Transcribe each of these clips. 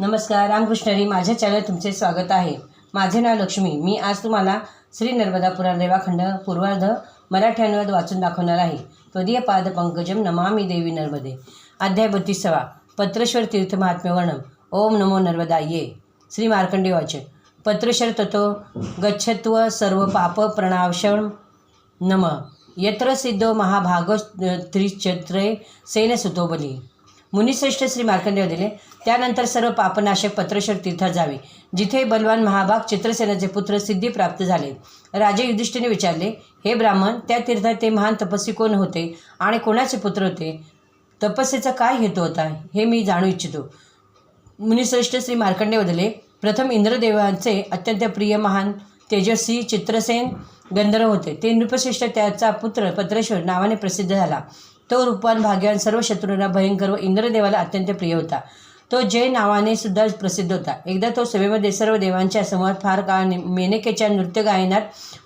नमस्कार रामकृष्णरी माझ्या चॅनल तुमचे स्वागत आहे. माझे नाव लक्ष्मी. मी आज तुम्हाला श्री नर्मदा पुराण रेवाखंड पूर्वार्ध मराठी अनुवाद वाचून दाखवणार आहे. त्वदीय पाद पंकजम नमामी देवी नर्मदे. अध्याय बत्तीसावा. पत्रेश्वर तीर्थ महात्म्य वर्णम. ओम नमो नर्मदा ये श्री मार्कंडे वाचन. पत्रेश्वर ततो गच्छत्व सर्व पाप प्रणावशम नम. यत्र सिद्धो महाभागो त्रिचत्रे सेन सुतोबली मुनिश्रेष्ठ श्री मार्कंडेय दिले. त्यानंतर सर्व पापनाशक पत्रशर तीर्थात जावे. जिथे बलवान महाभाग चित्रसेनाचे पुत्र सिद्धी प्राप्त झाले. राजे युधिष्ठिने विचारले हे ब्राह्मण त्या तीर्थात ते महान तपस्वी कोण होते आणि कोणाचे पुत्र होते? तपस्येचा काय हेतू होता? हे मी जाणू इच्छितो. मुनिश्रेष्ठ श्री मार्कंडे दिले प्रथम इंद्रदेवांचे अत्यंत प्रिय महान तेजस्वी चित्रसेन गंधर्व होते. ते नृपश्रेष्ठ त्याचा पुत्र पत्रेश्वर नावाने प्रसिद्ध झाला. तो रूपवान भाग्यवान सर्व शत्रूंना भयंकर व इंद्रदेवाला अत्यंत प्रिय होता. तो जय नावाने सुद्धा प्रसिद्ध होता. एकदा तो सभेमध्ये सर्व देवांच्या समोर फार काळ मेनकेच्या नृत्य गायनात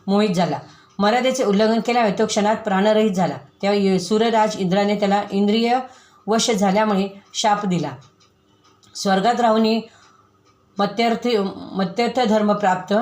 मोहित झाला. मर्यादेचे उल्लंघन केल्यामुळे तो क्षणात प्राणरहित झाला. तेव्हा सूर्यराज इंद्राने त्याला इंद्रिय वश झाल्यामुळे शाप दिला. स्वर्गात राहून मत्यर्थी मत्यर्थ धर्म प्राप्त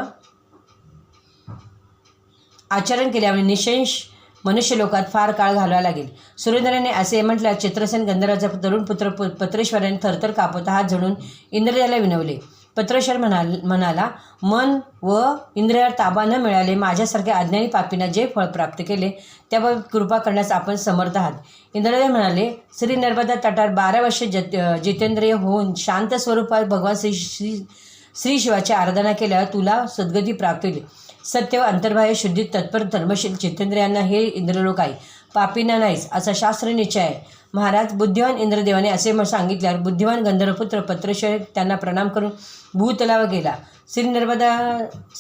आचरण केल्यामुळे निशेष मनुष्यलोकात फार काळ घालवा लागेल. सुरेंद्रने असे म्हटल्यास चित्रसेन गंधर्वाचा तरुण पुत्र पत्रेश्वराने थरथर कापत हात झडून इंद्रजाला विनवले. पत्रेश्वर म्हणाल म्हणाला मन व इंद्रियावर ताबा न मिळाले माझ्यासारख्या अज्ञानी पापींना जे फळ प्राप्त केले त्याबाबत कृपा करण्यास आपण समर्थ आहात. इंद्रदेव म्हणाले श्री नर्मदा तटात बारा वर्षे जत जितेंद्रिय होऊन शांत स्वरूपात भगवान श्री श्री श्री शिवाची आराधना केल्यावर तुला सद्गती प्राप्त होईल. सत्य व अंतर्बाह्य शुद्धीत तत्पर धर्मशील चितेंद्रियांना हे इंद्रलोक आहे. पापींना नाहीच असा शास्त्र निश्चय आहे. महाराज बुद्धिवान इंद्रदेवाने असे मग सांगितल्यावर बुद्धिवान गंधर्वपुत्र पत्रशय त्यांना प्रणाम करून भूतलावर गेला. श्री नर्मदा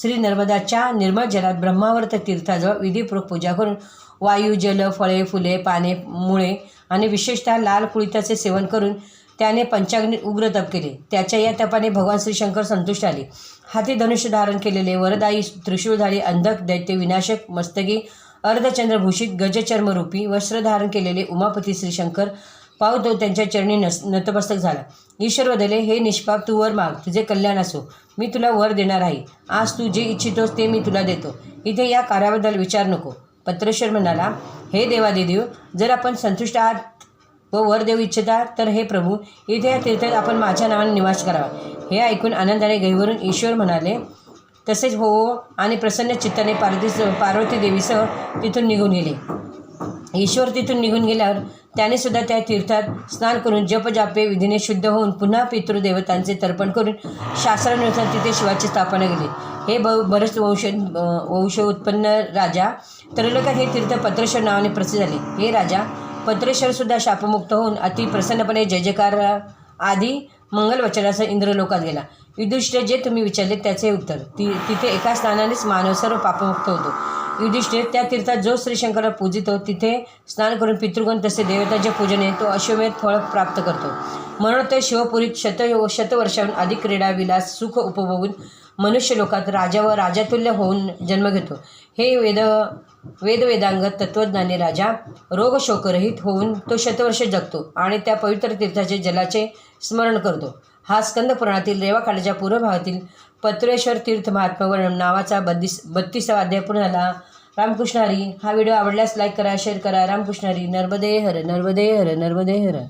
श्री नर्मदाच्या निर्मळ जलात ब्रह्मावर्त तीर्थाजवळ विधीपूर्वक पूजा करून वायू जल फळे फुले पाने मुळे आणि विशेषतः लाल कुळिताचे सेवन करून त्याने पंचाग्नी उग्र तप केले. त्याच्या या तपाने भगवान श्री शंकर संतुष्ट आले. हाती धनुष्य धारण केलेले वरदायी त्रिशूळधारी अंधक दैत्य विनाशक मस्तकी अर्धचंद्रभूषित गजचर्मरूपी वस्त्र धारण केलेले उमापती श्री शंकर पावतो त्यांच्या चरणी नस नतमस्तक झाला. ईश्वर बदले हे निष्पाप तू वर माग. तुझे कल्याण असो. मी तुला वर देणार आहे. आज तू जे इच्छितोस ते मी तुला देतो. इथे या कार्याबद्दल विचार नको. पत्रेश्वर म्हणाला हे देवादिदेव जर आपण संतुष्ट आहात व वर देऊ इच्छिता तर हे प्रभू इथे या तीर्थात आपण माझ्या नावाने निवास करावा. हे ऐकून आनंदाने गैवरून ईश्वर म्हणाले तसेच हो, हो आणि प्रसन्न चित्ताने पार्वती पार्वती देवीसह तिथून निघून गेले. ईश्वर तिथून निघून गेल्यावर त्याने सुद्धा त्या तीर्थात स्नान करून जपजापे विधीने शुद्ध होऊन पुन्हा पितृदेवतांचे तर्पण करून शास्त्रानुसार तिथे शिवाची स्थापना केली. हे ब बरेच वंश वंश उत्पन्न राजा त्रैलोक्यात हे तीर्थ पत्रश्वर नावाने प्रसिद्ध झाले. हे राजा पत्रेश्वर सुद्धा शापमुक्त होऊन अति प्रसन्नपणे जय जयकार आदी मंगलवचनासह इंद्रलोकात गेला. युधिष्ठिर जे तुम्ही विचारले त्याचे उत्तर. ती तिथे एका स्नानानेच मानव सर्व पापमुक्त होतो. युधिष्ठिर त्या तीर्थात जो श्री पूजितो तिथे स्नान करून पितृगण तसे देवताच्या पूजने तो अश्वमेध फळ प्राप्त करतो. म्हणून ते शिवपुरीत शत शतवर्षाहून अधिक क्रीडा विलास सुख उपभोगून मनुष्यलोकात राजा व राजातुल्य होऊन जन्म घेतो. हे वेद वेदवेदांगत तत्त्वज्ञानी राजा रोगशोकरहित होऊन तो शतवर्ष जगतो आणि त्या पवित्र तीर्थाचे जलाचे स्मरण करतो. हा स्कंद पुराणातील रेवाखाड्याच्या पूर्व भागातील पत्रेश्वर तीर्थ महात्मा नावाचा बत्तीस बत्तीसावा अध्याय पूर्ण झाला. रामकृष्ण हरी हा व्हिडिओ आवडल्यास लाईक करा शेअर करा. रामकृष्ण हरी नर्मदे हर नर्मदे हर नर्मदे हर.